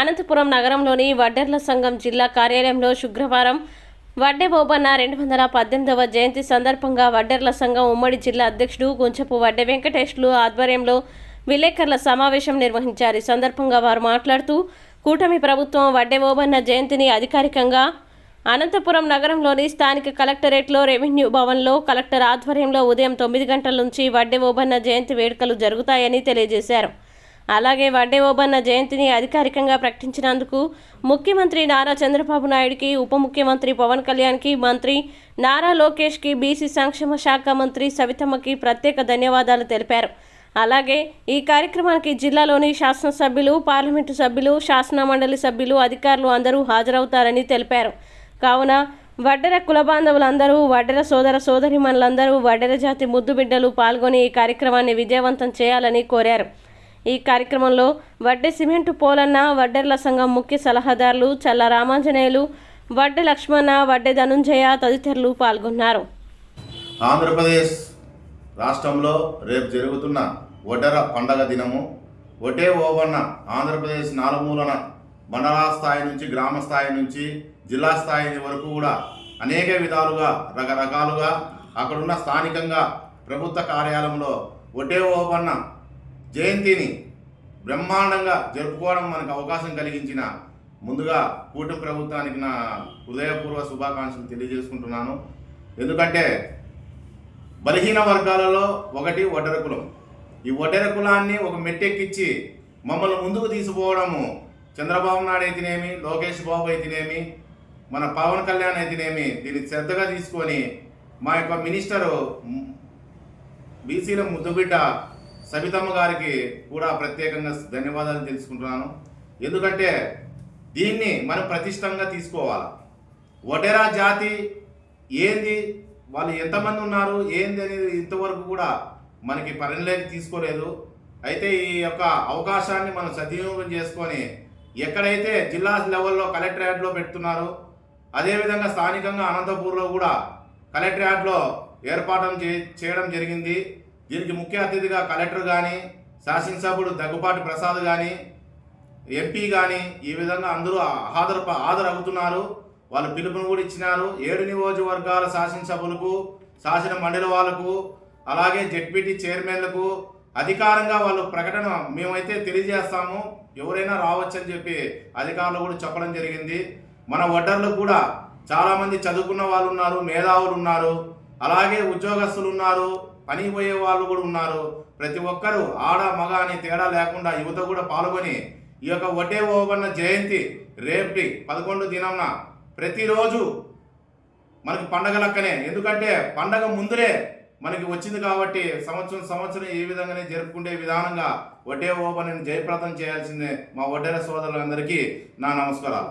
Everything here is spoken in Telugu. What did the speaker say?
అనంతపురం నగరంలోని వడ్డెర్ల సంఘం జిల్లా కార్యాలయంలో శుక్రవారం వడ్డే బోబన్న రెండు వందల పద్దెనిమిదవ జయంతి సందర్భంగా వడ్డెర్ల సంఘం ఉమ్మడి జిల్లా అధ్యక్షుడు గుంచపు వడ్డే వెంకటేష్లు ఆధ్వర్యంలో విలేకరుల సమావేశం నిర్వహించారు. ఈ సందర్భంగా వారు మాట్లాడుతూ కూటమి ప్రభుత్వం వడ్డే బోబన్న జయంతిని అధికారికంగా అనంతపురం నగరంలోని స్థానిక కలెక్టరేట్లో రెవెన్యూ భవన్లో కలెక్టర్ ఆధ్వర్యంలో ఉదయం తొమ్మిది గంటల నుంచి వడ్డే ఓబన్న జయంతి వేడుకలు జరుగుతాయని తెలియజేశారు. అలాగే వడ్డే ఓబన్న జయంతిని అధికారికంగా ప్రకటించినందుకు ముఖ్యమంత్రి నారా చంద్రబాబు నాయుడుకి ఉప ముఖ్యమంత్రి పవన్ కళ్యాణ్కి మంత్రి నారా లోకేష్కి బీసీ సంక్షేమ శాఖ మంత్రి సవితమ్మకి ప్రత్యేక ధన్యవాదాలు తెలిపారు. అలాగే ఈ కార్యక్రమానికి జిల్లాలోని శాసనసభ్యులు పార్లమెంటు సభ్యులు శాసన మండలి సభ్యులు అధికారులు అందరూ హాజరవుతారని తెలిపారు. కావున వడ్డెర కుల బాంధవులందరూ వడ్డెర సోదర సోదరిమణులందరూ వడ్డెర జాతి ముద్దు బిడ్డలు పాల్గొని ఈ కార్యక్రమాన్ని విజయవంతం చేయాలని కోరారు. ఈ కార్యక్రమంలో వడ్డె సిమెంటు పోలన్న వడ్డెర్ల సంఘం ముఖ్య సలహాదారులు చల్ల రామాంజనేయులు వడ్డె లక్ష్మణ వడ్డె ధనుంజయ తదితరులు పాల్గొన్నారు. ఆంధ్రప్రదేశ్ రాష్ట్రంలో రేపు జరుగుతున్న వడ్డెర పండగ దినము ఒటే ఓవన్న ఆంధ్రప్రదేశ్ నాలుమూలన మండల స్థాయి నుంచి గ్రామ స్థాయి నుంచి జిల్లా స్థాయి వరకు కూడా అనేక విధాలుగా రకరకాలుగా అక్కడున్న స్థానికంగా ప్రభుత్వ కార్యాలయంలో ఒటే ఓవన్న జయంతిని బ్రహ్మాండంగా జరుపుకోవడం మనకు అవకాశం కలిగించిన ముందుగా కూటమి ప్రభుత్వానికి నా హృదయపూర్వ శుభాకాంక్షలు తెలియజేసుకుంటున్నాను. ఎందుకంటే బలహీన వర్గాలలో ఒకటి ఒడ్డర కులం. ఈ ఒడ్డర కులాన్ని ఒక మెట్టెక్కిచ్చి మమ్మల్ని ముందుకు తీసుకుపోవడము చంద్రబాబు నాయుడు అయితేనేమి లోకేష్ బాబు అయితేనేమి మన పవన్ కళ్యాణ్ అయితేనేమి దీన్ని శ్రద్ధగా తీసుకొని మా యొక్క మినిస్టరు బీసీల ముద్దుబిడ్డ సబితమ్మ గారికి కూడా ప్రత్యేకంగా ధన్యవాదాలు తెలుసుకుంటున్నాను. ఎందుకంటే దీన్ని మనం ప్రతిష్టంగా తీసుకోవాలి? వడేరా జాతి ఏంది? వాళ్ళు ఎంతమంది ఉన్నారు? ఏంది అనేది ఇంతవరకు కూడా మనకి పరిణిలోకి తీసుకోలేదు. అయితే ఈ యొక్క అవకాశాన్ని మనం సద్వినియోగం చేసుకొని ఎక్కడైతే జిల్లా లెవెల్లో కలెక్టరేట్లో పెడుతున్నారో అదేవిధంగా స్థానికంగా అనంతపూర్లో కూడా కలెక్టరేట్లో ఏర్పాటు చే- చేయడం జరిగింది. దీనికి ముఖ్య అతిథిగా కలెక్టర్ కానీ శాసనసభ్యుడు దగ్గుపాటి ప్రసాద్ కానీ ఎంపీ కానీ ఈ విధంగా అందరూ హాజరు హాజరవుతున్నారు. వాళ్ళు పిలుపును కూడా ఇచ్చినారు. ఏడు నియోజకవర్గాల శాసనసభ్యులకు శాసన మండలి వాళ్ళకు అలాగే జెడ్పీటీ చైర్మన్లకు అధికారంగా వాళ్ళు ప్రకటన మేమైతే తెలియజేస్తాము. ఎవరైనా రావచ్చని చెప్పి అధికారులు కూడా చెప్పడం జరిగింది. మన వడ్డర్లు కూడా చాలామంది చదువుకున్న వాళ్ళు ఉన్నారు మేధావులు ఉన్నారు. అలాగే ఉద్యోగస్తులు ఉన్నారు పని పోయే వాళ్ళు కూడా ఉన్నారు. ప్రతి ఒక్కరూ ఆడ మగ అని తేడా లేకుండా యువత కూడా పాల్గొని ఈ యొక్క ఒటే ఓవన్న జయంతి రేపటి పదకొండు దినంన ప్రతిరోజు మనకి పండగ లెక్కనే. ఎందుకంటే పండగ ముందరే మనకి వచ్చింది కాబట్టి సంవత్సరం సంవత్సరం ఏ విధంగానే జరుపుకునే విధానంగా వడ్డే ఓపెన్ జయప్రదం చేయాల్సిందే మా వడ్డేర సోదరులందరికీ నా నమస్కారాలు.